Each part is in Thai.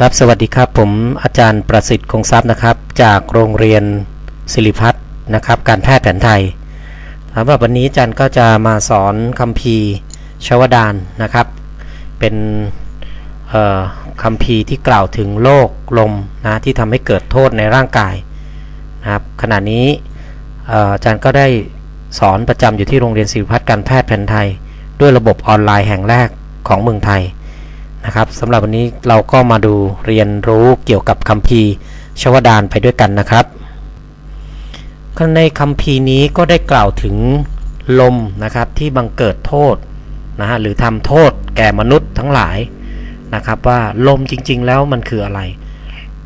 ครับสวัสดีครับผมอาจารย์ประสิทธิ์คงทรัพย์นะครับ จากโรงเรียนศิริพัฒน์นะครับ การแพทย์แผนไทยสำหรับวันนี้อาจารย์ก็จะมาสอนคัมภีชวดานนะครับ เป็นคัมภีที่กล่าวถึงโรคลมนะที่ทำให้เกิดโทษในร่างกายนะครับขณะนี้เอ่ออาจารย์ก็ได้สอนประจำอยู่ที่โรงเรียนศิริพัฒน์การแพทย์แผนไทย ด้วยระบบออนไลน์แห่งแรกของเมืองไทย นะครับสำหรับวันนี้เราก็มาดูเรียนรู้เกี่ยวกับคัมภีร์ชวดานไปด้วยกันนะครับในคัมภีร์นี้ก็ได้กล่าวถึงลมนะครับที่บังเกิดโทษนะฮะหรือทำโทษแก่มนุษย์ทั้งหลายนะครับว่าลมจริง ๆ แล้วมันคืออะไร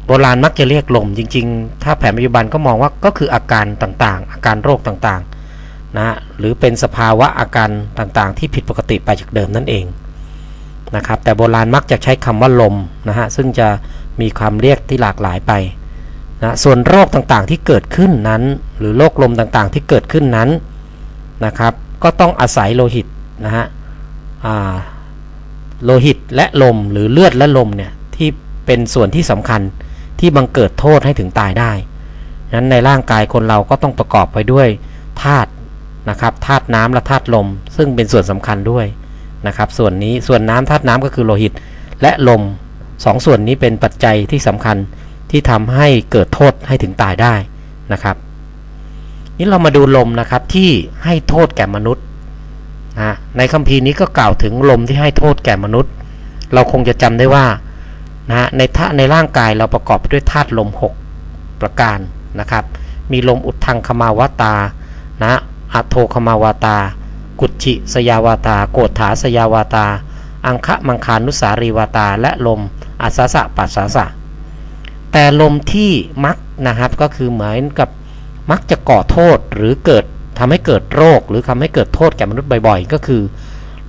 โบราณมักจะเรียกลมจริง ๆ ถ้าแผนปัจจุบันก็มองว่าก็คืออาการต่างๆ อาการโรคต่างๆนะฮะหรือเป็นสภาวะอาการต่างๆ ที่ผิดปกติไปจากเดิมนั่นเอง นะครับ แต่โบราณมักจะใช้คำว่าลมนะฮะซึ่งจะมีความเรียกที่หลากหลายไปนะส่วนโรคต่างๆที่เกิดขึ้นนั้น หรือโรคลมต่างๆที่เกิดขึ้นนั้นนะครับ ก็ต้องอาศัยโลหิตนะฮะโลหิตและลมหรือเลือดและลมเนี่ยที่เป็นส่วนที่สำคัญที่บังเกิดโทษให้ถึงตายได้นั้นในร่างกายคนเราก็ต้องประกอบไปด้วยธาตุนะครับธาตุน้ำและธาตุลม ซึ่งเป็นส่วนสำคัญด้วย นะครับส่วนนี้ส่วนน้ำธาตุน้ำก็คือโลหิต และลมสองส่วนนี้เป็นปัจจัยที่สำคัญที่ทำให้เกิดโทษให้ถึงตายได้นะครับนี่เรามาดูลมนะครับที่ให้โทษแก่มนุษย์นะในคัมภีร์นี้ก็กล่าวถึงลมที่ให้โทษแก่มนุษย์ เราคงจะจำได้ว่านะในท่าในร่างกายเราประกอบด้วยธาตุลม 6 ประการนะครับ มีลมอุดทังคมาวตานะอัโทคมาวตา กุจิสยาวาตา โกฏฐาสยาวาตา อังคะมังคานุสารีวาตา และลมอาสาสะปัสสาสะ แต่ลมที่มักนะครับก็คือเหมือนกับมักจะก่อโทษหรือเกิดทำให้เกิดโรค หรือทำให้เกิดโทษแก่มนุษย์บ่อยๆ ก็คือ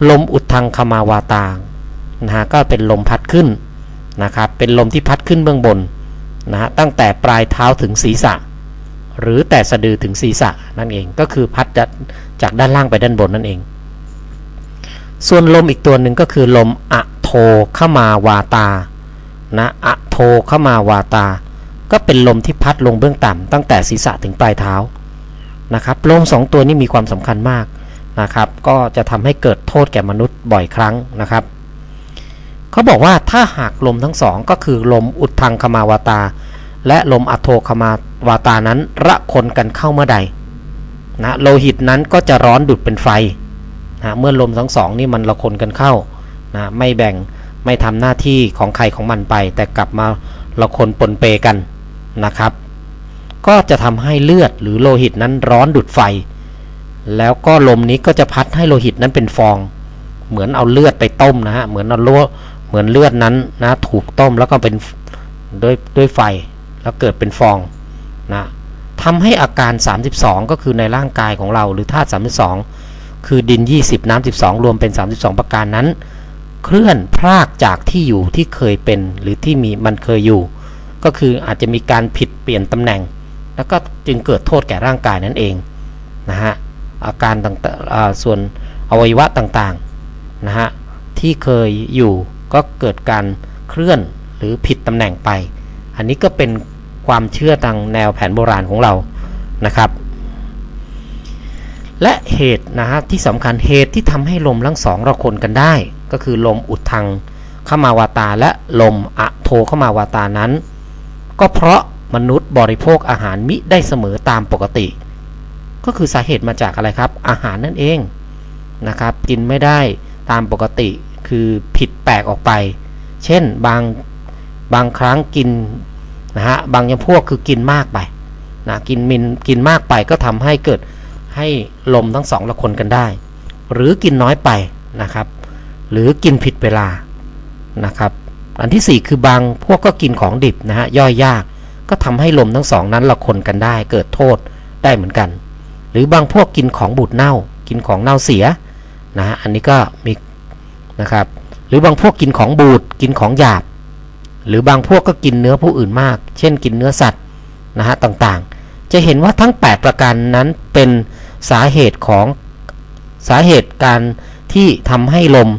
ลมอุดทังคมาวาตานะฮะก็เป็นลมพัดขึ้นนะครับเป็นลมที่พัดขึ้นเบื้องบนนะฮะตั้งแต่ปลายเท้าถึงศีรษะ หรือแต่สะดือถึงศีรษะนั่นเองก็คือพัดจ จากด้านล่างไปด้านบนนั่นเอง ส่วนลมอีกตัวหนึ่งก็คือลมอะโทเข้ามาวาตา นะอะโทเข้ามาวาตา ก็เป็นลมที่พัดลงเบื้องต่ำตั้งแต่ศีรษะถึงปลายเท้านะครับ ลมสองตัวนี้มีความสำคัญมากนะครับ ก็จะทำให้เกิดโทษแก่มนุษย์บ่อยครั้งนะครับเขาบอกว่าถ้าหากลมทั้งสองก็คือลมอุดทังคมาวาตา และลมอัโทคมาวาตานั้นระคนกันเข้าเมื่อใด นะโลหิตนั้นก็จะร้อนดุดเป็นไฟนะเมื่อลมทั้งสองนี่มันระคนกันเข้านะไม่แบ่งไม่ทำหน้าที่ของใครของมันไป แต่กลับมาระคนปนเปกันนะครับ ก็จะทำให้เลือดหรือโลหิตนั้นร้อนดุดไฟ แล้วก็ลมนี้ก็จะพัดให้โลหิตนั้นเป็นฟอง เหมือนเอาเลือดไปต้มนะฮะเหมือนเอาลวเหมือนเลือดนั้นนะถูกต้มแล้วก็เป็นด้วยด้วยไฟแล้วเกิดเป็นฟองนะ ทำให้อาการ 32 ก็คือในร่างกายของเราหรือธาตุ32 คือดิน 20 น้ำ12 รวมเป็น 32 ประการนั้น เคลื่อนพรากจากที่อยู่ที่เคยเป็นหรือที่มีมันเคยอยู่ ก็คืออาจจะมีการผิดเปลี่ยนตำแหน่ง แล้วก็จึงเกิดโทษแก่ร่างกายนั่นเองนะฮะอาการต่างๆส่วนอวัยวะต่างๆนะฮะที่เคยอยู่ก็เกิดการเคลื่อนหรือผิดตำแหน่งไป อันนี้ก็เป็น ความเชื่อทางแนวแผนโบราณของเรานะครับ และเหตุนะฮะที่สำคัญเหตุที่ทำให้ลมทั้งสองระคนกันได้ ก็คือลมอุดทังเข้ามาวาตาและลมอะโทเข้ามาวาตานั้น ก็เพราะมนุษย์บริโภคอาหารมิได้เสมอตามปกติ ก็คือสาเหตุมาจากอะไรครับ อาหารนั่นเองนะครับ กินไม่ได้ตามปกติคือผิดแปลกออกไป เช่นบางบางครั้งกิน นะฮะบางยำพวกคือกินมากไปนะกินมินกินมากไปก็ทำให้เกิดให้ลมทั้งสองละคนกันได้ หรือกินน้อยไปนะครับ หรือกินผิดเวลานะครับ อันที่ 4 คือบางพวกก็กินของดิบนะฮะย่อยยาก ก็ทำให้ลมทั้งสองนั้นละคนกันได้ เกิดโทษได้เหมือนกัน หรือบางพวกกินของบูดเน่า กินของเน่าเสียนะฮะอันนี้ก็มีนะครับ หรือบางพวกกินของบูดกินของหยาบ หรือบางพวกก็กินเนื้อผู้อื่นมาก เช่นกินเนื้อสัตว์นะฮะต่างๆ จะเห็นว่าทั้ง 8 ประการนั้นเป็นสาเหตุของสาเหตุการที่ทำให้ลม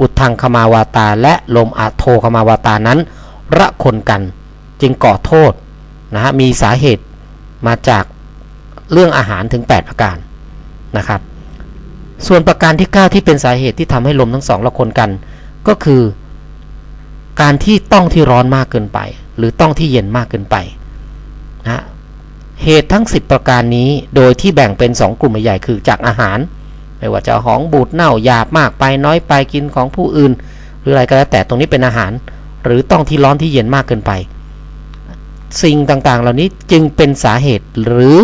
อุดทังคมาวาตา และลมอาโทคมาวาตานั้น ระคนกัน จึงก่อโทษนะฮะมีสาเหตุมาจากเรื่องอาหารถึง 8 ประการนะครับ ส่วนประการที่ 9 ที่เป็นสาเหตุที่ทำให้ลมทั้งสองระคนกัน ก็คือ การที่ต้องที่ร้อนมากเกินไป หรือต้องที่เย็นมากเกินไปนะเหตุทั้ง 10 ประการนี้โดยที่แบ่งเป็น 2 กลุ่มใหญ่คือจากอาหาร ไม่ว่าจะหองบูดเน่าหยาบมากไปน้อยไปกินของผู้อื่น หรืออะไรก็แล้วแต่ตรงนี้เป็นอาหาร หรือต้องที่ร้อนที่เย็นมากเกินไป สิ่งต่างๆ เหล่านี้จึงเป็นสาเหตุหรือ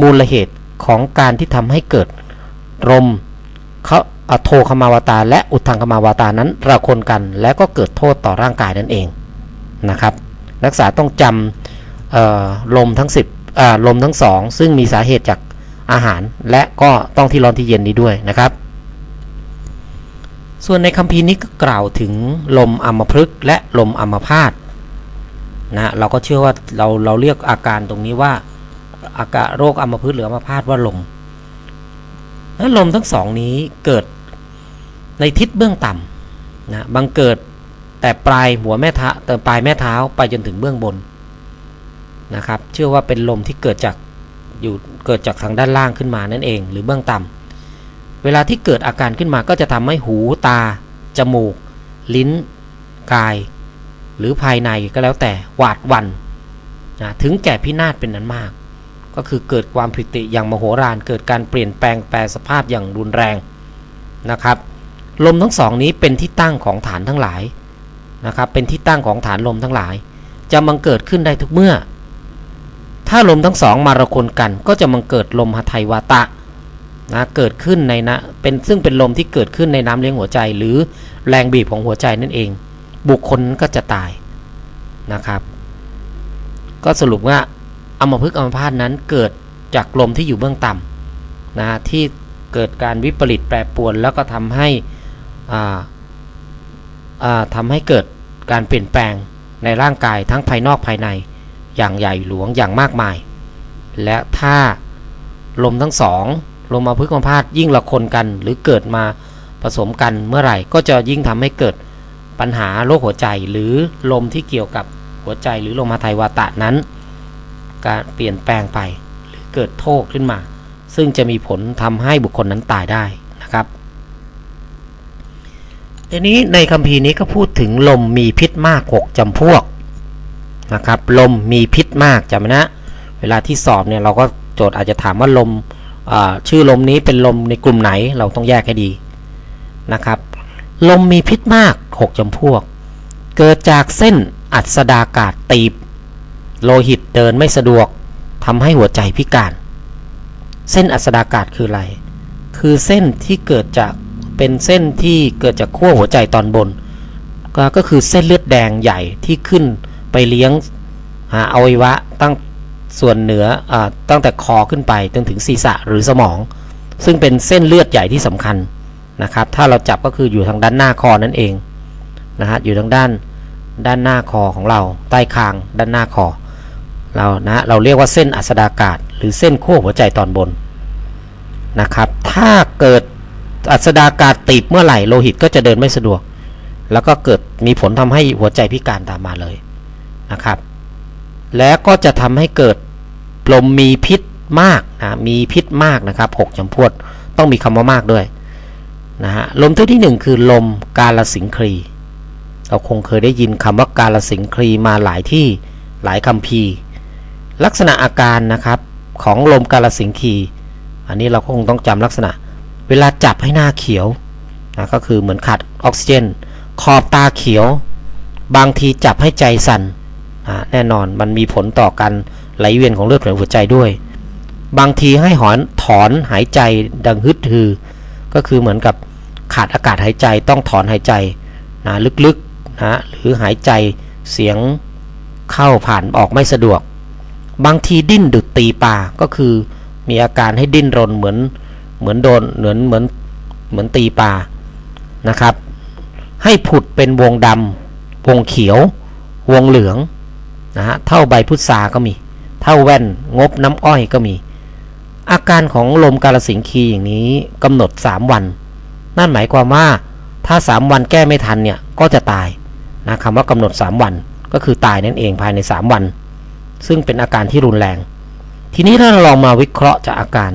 มูลเหตุของการที่ทำให้เกิดลมเขา อโทคมาวตา และอุทธังคมาวตานั้นระคนกัน และก็เกิดโทษต่อร่างกายนั่นเองนะครับ นักศึกษาต้องจำลมทั้ง10อ่าลมทั้งสองซึ่งมีสาเหตุจากอาหาร และก็ต้องที่ร้อนที่เย็นนี้ด้วยนะครับ ส่วนในคัมภีร์นี้ก็กล่าวถึงลมอัมพฤกษ์และลมอัมพาตนะเราก็เชื่อว่าเราเราเรียกอาการตรงนี้ว่าอาการโรคอัมพฤกษ์หรืออัมพาตว่าลมลมทั้งสองนี้เกิด ในทิศเบื้องต่ำนะบังเกิดแต่ปลายหัวแม่เท้าแต่ปลายแม่เท้าไปจนถึงเบื้องบนนะครับเชื่อว่าเป็นลมที่เกิดจากอยู่เกิดจากทางด้านล่างขึ้นมานั่นเอง หรือเบื้องต่ำเวลาที่เกิดอาการขึ้นมาก็จะทำให้หูตา จมูก ลิ้น กาย หรือภายในก็แล้วแต่หวาดวันนะถึงแก่พินาศเป็นนั้นมาก ก็คือเกิดความผิติอย่างมโหฬารเกิดการเปลี่ยนแปลงแปลสภาพอย่างรุนแรงนะครับ ลมทั้งสองนี้เป็นที่ตั้งของฐานทั้งหลายนะครับ เป็นที่ตั้งของฐานลมทั้งหลาย จะมังเกิดขึ้นได้ทุกเมื่อ ถ้าลมทั้งสองมาระคนกัน ก็จะมังเกิดลมหทัยวาตะนะเกิดขึ้นในนะเป็นซึ่งเป็นลมที่เกิดขึ้นในน้ำเลี้ยงหัวใจ หรือแรงบีบของหัวใจนั่นเอง บุคคลก็จะตายนะครับ ก็สรุปว่าอัมพฤกอัมพาตนั้นเกิดจากลมที่อยู่เบื้องต่ำนะที่เกิดการวิปริตแปรปรวนแล้วก็ทำให้ ทำให้เกิดการเปลี่ยนแปลงในร่างกายทั้งภายนอกภายในอย่างใหญ่หลวงอย่างมากมาย และถ้าลมทั้งสองลมอัมพฤกษ์อัมพาตยิ่งละคนกัน หรือเกิดมาผสมกันเมื่อไหร่ ก็จะยิ่งทำให้เกิดปัญหาโรคหัวใจหรือลมที่เกี่ยวกับหัวใจหรือลมหทัยวาตะนั้น การเปลี่ยนแปลงไปหรือเกิดโทษขึ้นมา ซึ่งจะมีผลทำให้บุคคลนั้นตายได้ ทีนี้ในคัมภีร์นี้ก็พูดถึงลมมีพิษมาก6จำพวกนะครับลมมีพิษมากจำไว้นะ เวลาที่สอบเนี่ยเราก็โจทย์อาจจะถามว่าลมชื่อลมนี้เป็นลมในกลุ่มไหนเราต้องแยกให้ดีนะครับลมมีพิษมาก 6จำพวก เกิดจากเส้นอัสดากาศตีบ โลหิตเดินไม่สะดวกทำให้หัวใจพิการ เส้นอัสดากาศคืออะไร คือเส้นที่เกิดจาก เป็นเส้นที่เกิดจากขั้วหัวใจตอนบน ก็คือเส้นเลือดแดงใหญ่ที่ขึ้นไปเลี้ยงอวัยวะตั้งส่วนเหนืออตั้งแต่คอขึ้นไปจนถึงศีรษะหรือสมอง ซึ่งเป็นเส้นเลือดใหญ่ที่สำคัญนะครับ ถ้าเราจับก็คืออยู่ทางด้านหน้าคอนั่นเองนะฮะอยู่ทางด้านด้านหน้าคอของเราใต้คางด้านหน้าคอเรานะเราเรียกว่าเส้นอัสดากาศ หรือเส้นขั้วหัวใจตอนบนนะครับ ถ้าเกิด อัสดากาตีบเมื่อไหร่โลหิตก็จะเดินไม่สะดวก แล้วก็เกิดมีผลทำให้หัวใจพิการตามมาเลยนะครับ แล้วก็จะทำให้เกิดลมมีพิษมากนะมีพิษมากนะครับหกจำพวดต้องมีคำว่ามากด้วยนะฮะลมตัวที่หนึ่งคือลมกาลสิงครีเราคงเคยได้ยินคำว่ากาลสิงครีมาหลายที่หลายคำพีลักษณะอาการนะครับของลมกาลสิงครีอันนี้เราคงต้องจำลักษณะ เวลาจับให้หน้าเขียวนะก็คือเหมือนขาดออกซิเจน ขอบตาเขียว บางทีจับให้ใจสั่นแน่นอนมันมีผลต่อการไหลเวียนของเลือดในหัวใจด้วย บางทีให้หอนถอนหายใจดังฮึดฮือ ก็คือเหมือนกับขาดอากาศหายใจต้องถอนหายใจนะลึกๆนะหรือหายใจเสียงเข้าผ่านออกไม่สะดวก บางทีดิ้นดุดตีปาก็คือมีอาการให้ดิ้นรนเหมือน เหมือนโดนเหมือนเหมือนเหมือนตีปลานะครับ ให้ผุดเป็นวงดำวงเขียว วงเหลืองนะฮะเท่าใบพุทราก็มี เท่าแว่นงบน้ำอ้อยก็มี อาการของลมกาลสิงคีอย่างนี้กำหนด 3 วัน นั่นหมายความว่าถ้า 3 วันแก้ไม่ทันเนี่ยก็จะตายนะคำว่ากำหนด 3 วันก็คือตายนั่นเองภายใน 3 วัน ซึ่งเป็นอาการที่รุนแรง ทีนี้ถ้าเราลองมาวิเคราะห์จากอาการ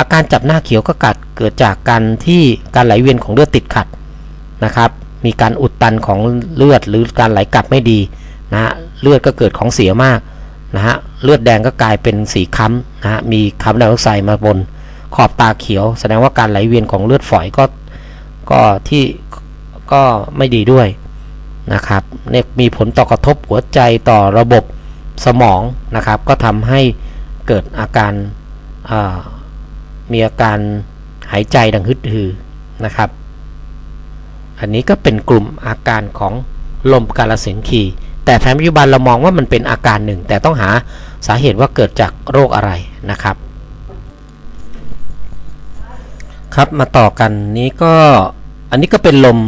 อาการจับหน้าเขียวก็กัดเกิดจากการที่การไหลเวียนของเลือดติดขัดนะครับ มีการอุดตันของเลือดหรือการไหลกลับไม่ดีนะฮะเลือดก็เกิดของเสียมากนะฮะเลือดแดงก็กลายเป็นสีค้ำนะฮะมีคาร์บอนไดออกไซด์มาบนขอบตาเขียว แสดงว่าการไหลเวียนของเลือดฝอยก็ก็ที่ก็ไม่ดีด้วยนะครับเนี่ยมีผลต่อกระทบหัวใจต่อระบบสมองนะครับ ก็ทำให้เกิดอาการอ่า มีอาการหายใจดังฮึดฮือนะครับ อันนี้ก็เป็นกลุ่มอาการของลมกาลสินคีแต่แผนปัจจุบันเรามองว่ามันเป็นอาการหนึ่ง แต่ต้องหาสาเหตุว่าเกิดจากโรคอะไรนะครับ ครับมาต่อกันนี้ก็อันนี้ก็เป็นลม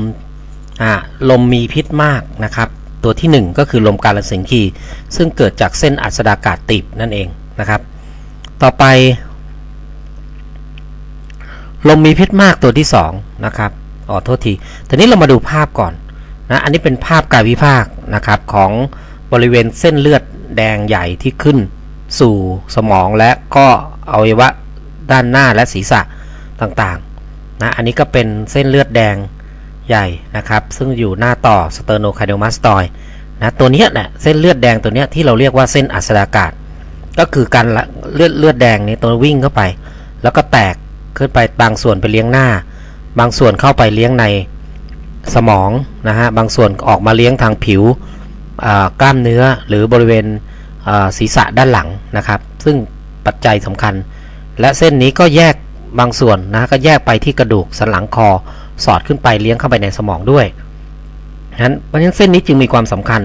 อ่าลมมีพิษมากนะครับ ตัวที่หนึ่งก็คือลมกาลสินคีซึ่งเกิดจากเส้นอัสดากาศตีบนั่นเองนะครับ ต่อไป ลมมีพิษมากตัวที่สองนะครับอ๋อโทษทีทีนี้เรามาดูภาพก่อนนะอันนี้เป็นภาพกายวิภาคนะครับของบริเวณเส้นเลือดแดงใหญ่ที่ขึ้น สู่สมองและก็อวัยวะด้านหน้าและศีรษะต่างๆนะอันนี้ก็เป็นเส้นเลือดแดงใหญ่นะครับ ซึ่งอยู่หน้าต่อสเตอร์โนไคโดมาสตอยนะตัวนี้ยนะเส้นเลือดแดงตัวนี้ที่เราเรียกว่าเส้นอัสดากาศ ก็คือการเลือดเลือดแดงนี้ตัววิ่งเข้าไป แล้วก็แตก ขึ้นไปบางส่วนไปเลี้ยงหน้า บางส่วนเข้าไปเลี้ยงในสมองนะฮะบางส่วนออกมาเลี้ยงทางผิวกล้ามเนื้อหรือบริเวณศีรษะด้านหลังนะครับ ซึ่งปัจจัยสำคัญ และเส้นนี้ก็แยกบางส่วนนะก็แยกไปที่กระดูกสันหลังคอ สอดขึ้นไปเลี้ยงเข้าไปในสมองด้วยนั้นเพราะฉะนั้นเส้นนี้จึงมีความสำคัญ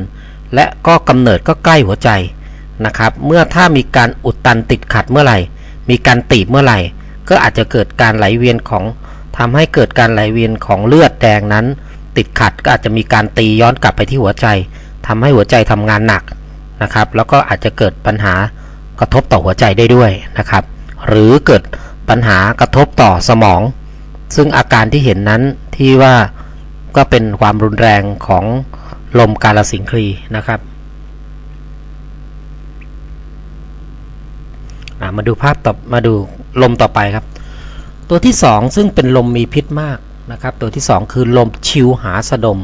และก็กำเนิดก็ใกล้หัวใจนะครับ เมื่อถ้ามีการอุดตันติดขัดเมื่อไหร่ มีการตีบเมื่อไหร่ ก็อาจจะเกิดการไหลเวียนของทำให้เกิดการไหลเวียนของเลือดแดงนั้น ติดขัดก็อาจจะมีการตีย้อนกลับไปที่หัวใจทำให้หัวใจทำงานหนักนะครับ แล้วก็อาจจะเกิดปัญหากระทบต่อหัวใจได้ด้วยนะครับ หรือเกิดปัญหากระทบต่อสมอง ซึ่งอาการที่เห็นนั้นที่ว่าก็เป็นความรุนแรงของลมกาลสิงครีนะครับมาดูภาพต่อมาดู ลมต่อไปครับ ตัวที่ 2 ซึ่งเป็นลมมีพิษมากนะครับ ตัวที่ 2 คือลมชิวหาสะดม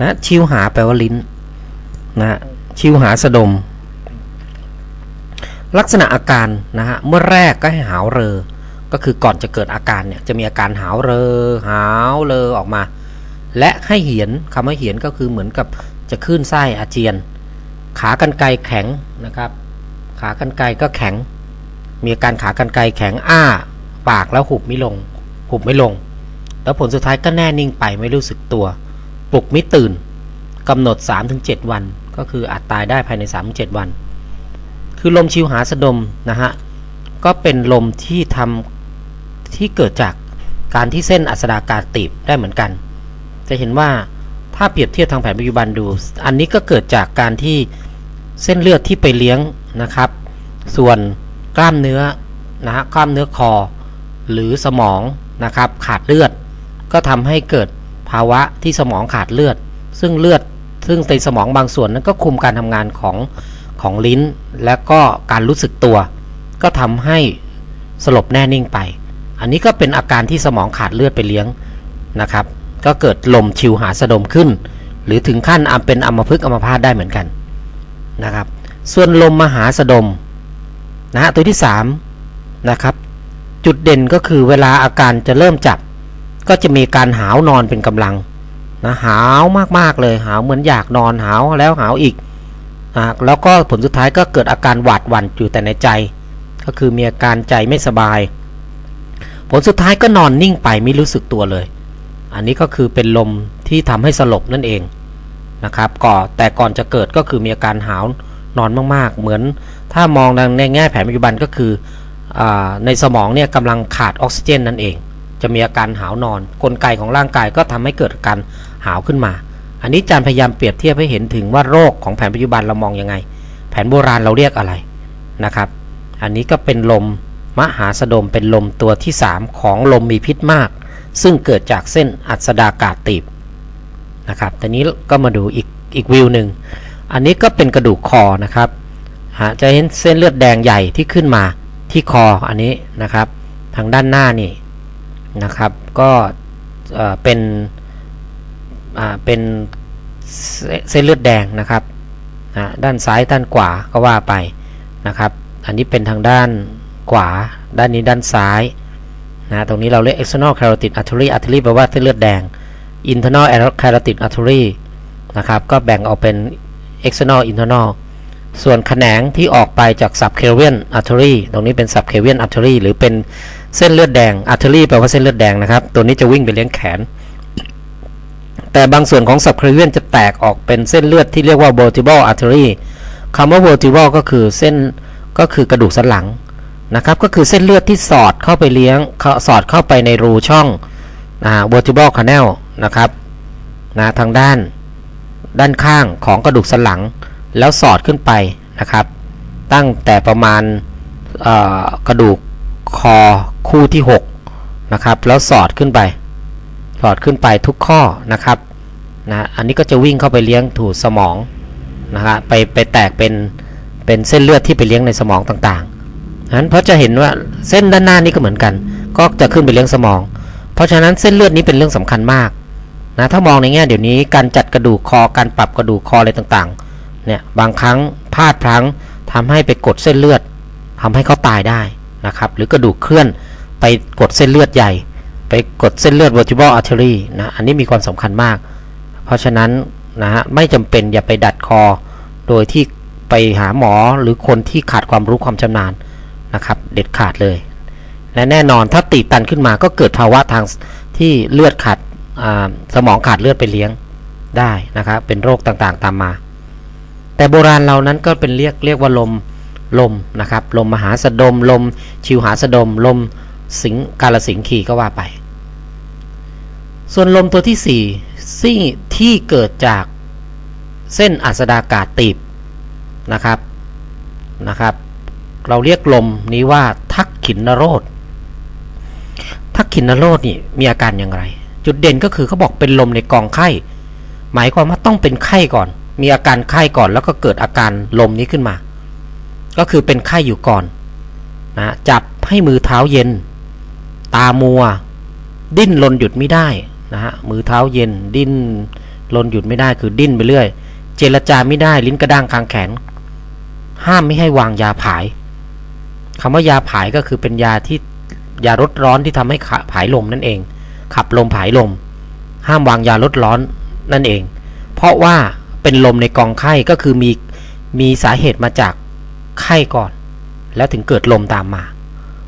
นะชิวหาแปลว่าลิ้นนะชิวหาสะดม ลักษณะอาการนะฮะเมื่อแรกก็ให้หาวเรอ ก็คือก่อนจะเกิดอาการเนี่ยจะมีอาการหาวเรอ หาวเลอออกมา และให้เหียนคำว่าเหียนก็คือเหมือนกับจะขึ้นไส้อาเจียน ขากรรไกรแข็งนะครับ ขากรรไกรก็แข็ง มีอาการขากรรไกรแข็งอ้า ปากแล้วหุบไม่ลง หุบไม่ลง แล้วผลสุดท้ายก็แน่นิ่งไปไม่รู้สึกตัว ปลุกไม่ตื่นกำหนด 3-7 วัน ก็คืออาจตายได้ภายใน 3-7 วัน คือลมชิวหาสะดมนะฮะ ก็เป็นลมที่ทำที่เกิดจากการที่เส้นอัสดาการตีบได้เหมือนกัน จะเห็นว่าถ้าเปรียบเทียบทางแผนปัจจุบันดู อันนี้ก็เกิดจากการที่เส้นเลือดที่ไปเลี้ยงนะครับ ส่วน กล้ามเนื้อนะฮะกล้ามเนื้อคอ หรือสมองนะครับขาดเลือด ก็ทำให้เกิดภาวะที่สมองขาดเลือด ซึ่งเลือดซึ่งในสมองบางส่วนนั้นก็คุมการทำงานของของลิ้น และก็การรู้สึกตัว ก็ทำให้สลบแน่นิ่งไป อันนี้ก็เป็นอาการที่สมองขาดเลือดไปเลี้ยงนะครับ ก็เกิดลมชิวหาสะดมขึ้น หรือถึงขั้นอัมเป็นอัมพฤกษ์อัมพาตได้เหมือนกันนะครับ ส่วนลมมหาสะดม นะฮะตัวที่3นะครับจุดเด่นก็คือเวลาอาการจะเริ่มจับ ก็จะมีการหาวนอนเป็นกำลังนะหาวมากๆเลยหาวเหมือนอยากนอนหาวแล้วหาวอีกนะแล้วก็ผลสุดท้ายก็เกิดอาการหวาดหวั่นอยู่แต่ในใจ ก็คือมีอาการใจไม่สบาย ผลสุดท้ายก็นอนนิ่งไปไม่รู้สึกตัวเลย อันนี้ก็คือเป็นลมที่ทำให้สลบนั่นเองนะครับก่อแต่ก่อนจะเกิดก็คือมีอาการหาวนอนมากๆ เหมือน ถ้ามองในแง่แผนปัจจุบันก็คืออในสมองเนี่ยกำลังขาดออกซิเจนนั่นเอง จะมีอาการหาวนอน กลไกของร่างกายก็ทำให้เกิดการหาวขึ้นมา อันนี้อาจารย์พยายามเปรียบเทียบให้เห็นถึงว่าโรคของแผนปัจจุบันเรามองยังไง แผนโบราณเราเรียกอะไรนะครับ อันนี้ก็เป็นลมมหาสดมเป็นลมตัวที่ 3 ของลมมีพิษมาก ซึ่งเกิดจากเส้นอัสดากาศตีบนะครับทีนี้ก็มาดูอีกอีกวิวหนึ่ง อันนี้ก็เป็นกระดูกคอนะครับ จะเห็นเส้นเลือดแดงใหญ่ที่ขึ้นมาที่คออันนี้นะครับ ทางด้านหน้านี่นะครับ ก็เป็นเป็นเส้นเลือดแดงนะครับด้านซ้ายด้านขวาก็ว่าไปนะครับ อันนี้เป็นทางด้านขวา ด้านนี้ด้านซ้ายนะตรงนี้เราเรียก external carotid artery artery แปลว่าเส้นเลือดแดง internal carotid artery นะครับ ก็แบ่งออกเป็น external internal ส่วนแขนงที่ออกไปจาก subclavian artery ตรงนี้เป็น subclavian artery หรือเป็นเส้นเลือดแดง artery แปลว่าเส้นเลือดแดงนะครับ ตัวนี้จะวิ่งไปเลี้ยงแขน แต่บางส่วนของ subclavian จะแตกออกเป็นเส้นเลือดที่เรียกว่า vertebral artery คำว่า vertebral ก็คือเส้นก็คือกระดูกสันหลังนะครับ ก็คือเส้นเลือดที่สอดเข้าไปเลี้ยงเข้าสอดเข้าไปในรูช่องอ่า vertebral canal นะครับนะทางด้านด้านข้างของกระดูกสันหลัง แล้วสอดขึ้นไปนะครับ ตั้งแต่ประมาณกระดูกคอคู่ที่6นะครับแล้วสอดขึ้นไปสอดขึ้นไปทุกข้อนะครับนะอันนี้ก็จะวิ่งเข้าไปเลี้ยงถูสมองนะฮะไปไปแตกเป็นเป็นเส้นเลือดที่ไปเลี้ยงในสมองต่างๆนั้นเพราะจะเห็นว่าเส้นด้านหน้านี้ก็เหมือนกัน ก็จะขึ้นไปเลี้ยงสมอง เพราะฉะนั้นเส้นเลือดนี้เป็นเรื่องสำคัญมากนะถ้ามองในแง่เดี๋ยวนี้การจัดกระดูกคอการปรับกระดูกคออะไรต่าง เนี่ยบางครั้งพลาดพลั้งทำให้ไปกดเส้นเลือดทำให้เขาตายได้นะครับหรือกระดูกเคลื่อนไปกดเส้นเลือดใหญ่ ไปกดเส้นเลือด vertebral artery นะอันนี้มีความสำคัญมาก เพราะฉะนั้นนะฮะไม่จำเป็นอย่าไปดัดคอ โดยที่ไปหาหมอหรือคนที่ขาดความรู้ความชำนาญนะครับ เด็ดขาดเลย และแน่นอนถ้าตีตันขึ้นมาก็เกิดภาวะทางที่เลือดขาดสมองขาดเลือดไปเลี้ยงได้นะครับเป็นโรคต่างๆตามมา แต่โบราณเรานั้นก็เป็นเรียกเรียกว่าลมลมนะครับ ลมมหาสะดม ลม ชิวหาสะดม ลมสิงกาลสิงคีก็ว่าไป ส่วนลมตัวที่สี่ซึ่ที่เกิดจากเส้นอัสดากาศตีบนะครับนะครับ เราเรียกลมนี้ว่าทักขินนโรธทักขินนโรธนี่มีอาการอย่างไร จุดเด่นก็คือเขาบอกเป็นลมในกองไข้ หมายความว่าต้องเป็นไข้ก่อน มีอาการไข้ก่อนแล้วก็เกิดอาการลมนี้ขึ้นมา ก็คือเป็นไข้อยู่ก่อนนะจับให้มือเท้าเย็น ตามัว ดิ้นรนหยุดไม่ได้นะฮะมือเท้าเย็น ดิ้นรนหยุดไม่ได้คือดิ้นไปเรื่อย เจรจาไม่ได้ลิ้นกระด้างคางแขน ห้ามไม่ให้วางยาผายคำว่ายาผายก็คือเป็นยาที่ยาลดร้อนที่ทำให้ขาผายลมนั่นเอง ขับลมผายลม ห้ามวางยาลดร้อนนั่นเอง เพราะว่า เป็นลมในกองไข้ก็คือมีมีสาเหตุมาจากไข้ก่อน แล้วถึงเกิดลมตามมา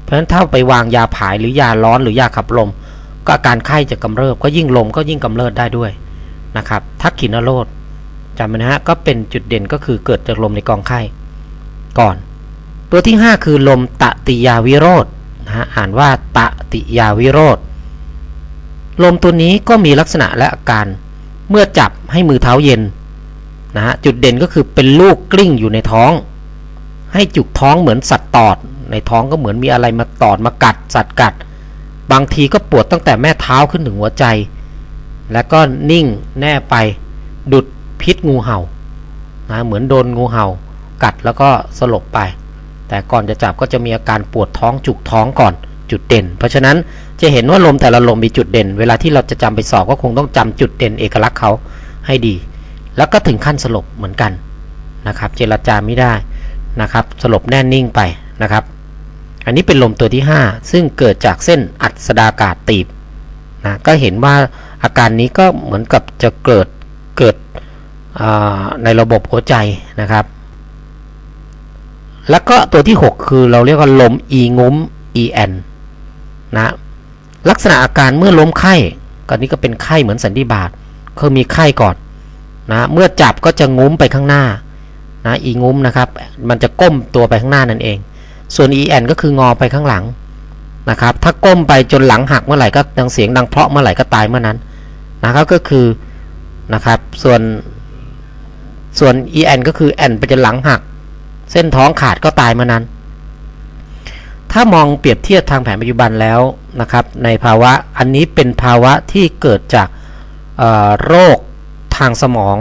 เพราะฉะนั้นถ้าไปวางยาผายหรือยาร้อนหรือยาขับลม ก็อาการไข้จะกำเริบก็ยิ่งลมก็ยิ่งกำเริบได้ด้วยนะครับทักขินโรธจำไว้นะฮะก็เป็นจุดเด่นก็คือเกิดจากลมในกองไข้ก่อน ตัวที่ 5 คือลมตติยาวิโรธนะฮะอ่านว่าตติยาวิโรธลมตัวนี้ก็มีลักษณะและอาการเมื่อจับให้มือเท้าเย็น นะฮะจุดเด่นก็คือเป็นลูกกลิ้งอยู่ในท้อง ให้จุกท้องเหมือนสัตว์ตอด ในท้องก็เหมือนมีอะไรมาตอดมากัด สัตว์กัด บางทีก็ปวดตั้งแต่แม่เท้าขึ้นถึงหัวใจ แล้วก็นิ่งแน่ไปดุดพิษงูเห่านะเหมือนโดนงูเห่ากัดแล้วก็สลบไป แต่ก่อนจะจับก็จะมีอาการปวดท้องจุกท้องก่อนจุดเด่น เพราะฉะนั้นจะเห็นว่าลมแต่ละลมมีจุดเด่น เวลาที่เราจะจำไปสอบก็คงต้องจำจุดเด่นเอกลักษณ์เขาให้ดี แล้วก็ถึงขั้นสลบเหมือนกันนะครับ เจรจาไม่ได้นะครับสลบแน่นิ่งไปนะครับ อันนี้เป็นลมตัวที่ 5 ซึ่งเกิดจากเส้นอัดสดากาศตีบนะก็เห็นว่าอาการนี้ก็เหมือนกับจะเกิดเกิดในระบบหัวใจนะครับ แล้วก็ตัวที่ 6 คือเราเรียกว่าลมอีงุ้ม en นะลักษณะอาการเมื่อล้มไข้ก็นี้ก็เป็นไข้เหมือนสันนิบาตคือมีไข้ก่อน นะเมื่อจับก็จะงุ้มไปข้างหน้านะอีงุ้มนะครับ มันจะก้มตัวไปข้างหน้านั่นเอง ส่วน en ก็คืองอไปข้างหลังนะครับ ถ้าก้มไปจนหลังหักเมื่อไหร่ก็ดังเสียงดังเพราะเมื่อไหร่ก็ตายเมื่อนั้นนะครับก็คือนะครับส่วนส่วน en ก็คือ n ไปจนหลังหัก เส้นท้องขาดก็ตายเมื่อนั้น ถ้ามองเปรียบเทียบทางแผนปัจจุบันแล้วนะครับ ในภาวะอันนี้เป็นภาวะที่เกิดจากโรค ทางสมอง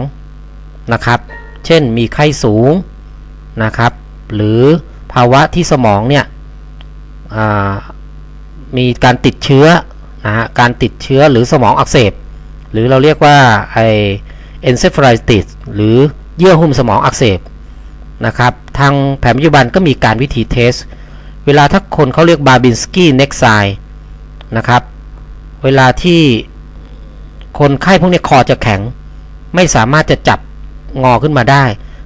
นะครับ เช่นมีไข้สูงนะครับ หรือภาวะที่สมองเนี่ยมีการติดเชื้อนะฮะการติดเชื้อหรือสมองอักเสบ หรือเราเรียกว่าไอ encephalitis หรือเยื่อหุ้มสมองอักเสบนะครับทางแผนปัจจุบันก็มีการวิธีเทส เวลาถ้าคนเขาเรียกบาบินสกี้เน็กไซนะครับ เวลาที่คนไข้พวกนี้คอจะแข็ง ไม่สามารถจะจับงอขึ้นมาได้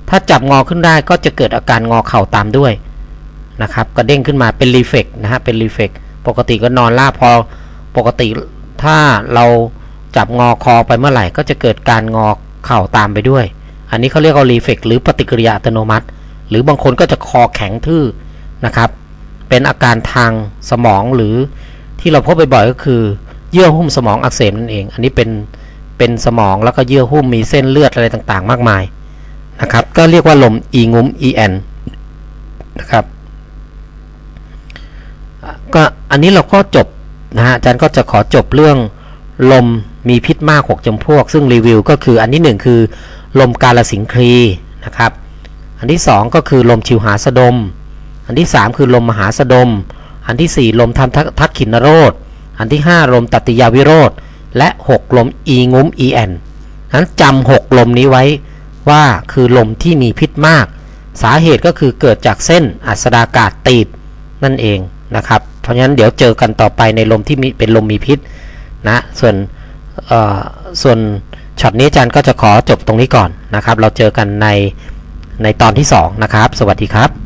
ถ้าจับงอขึ้นได้ก็จะเกิดอาการงอเข่าตามด้วยนะครับกระเด้งขึ้นมาเป็นรีเฟกนะฮะเป็นรีเฟกปกติก็นอนราบพอปกติถ้าเราจับงอคอไปเมื่อไหร่ก็จะเกิดการงอเข่าตามไปด้วย อันนี้เขาเรียกว่ารีเฟกหรือปฏิกิริยาอัตโนมัติ หรือบางคนก็จะคอแข็งทื่อนะครับ เป็นอาการทางสมองหรือที่เราพบบ่อยๆก็คือ เยื่อหุ้มสมองอักเสบนั่นเอง อันนี้เป็น เป็นสมองแล้วก็เยื่อหุ้มมีเส้นเลือดอะไรต่างๆ มากมายนะครับ ก็เรียกว่าลมอีงุ้ม EN นะครับก็อันนี้เราก็จบนะฮะอาจารย์ก็จะขอจบเรื่องลมมีพิษมาก6จำพวก ซึ่งรีวิวก็คืออันที่หนึ่งคือ ลมกาลสิงครีนะครับ อันที่สองก็คือลมชิวหาสะดม อันที่3คือลมมหาสะดม อันทีสี่4ลมทำทักทักขินโรธอันที่5ลมตัติยาวิโรธ และ6ลมอีงุ้มอีแอนนั้นจำ6ลมนี้ไว้ว่าคือลมที่มีพิษมาก สาเหตุก็คือเกิดจากเส้นอัสดากาศตีบนั่นเองนะครับ เพราะฉะนั้นเดี๋ยวเจอกันต่อไปในลมที่มีเป็นลมมีพิษนะส่วนส่วนช็อตนี้อาจารย์ก็จะขอจบตรงนี้ก่อนนะครับ เราเจอกันในในตอนที่ 2 นะครับ สวัสดีครับ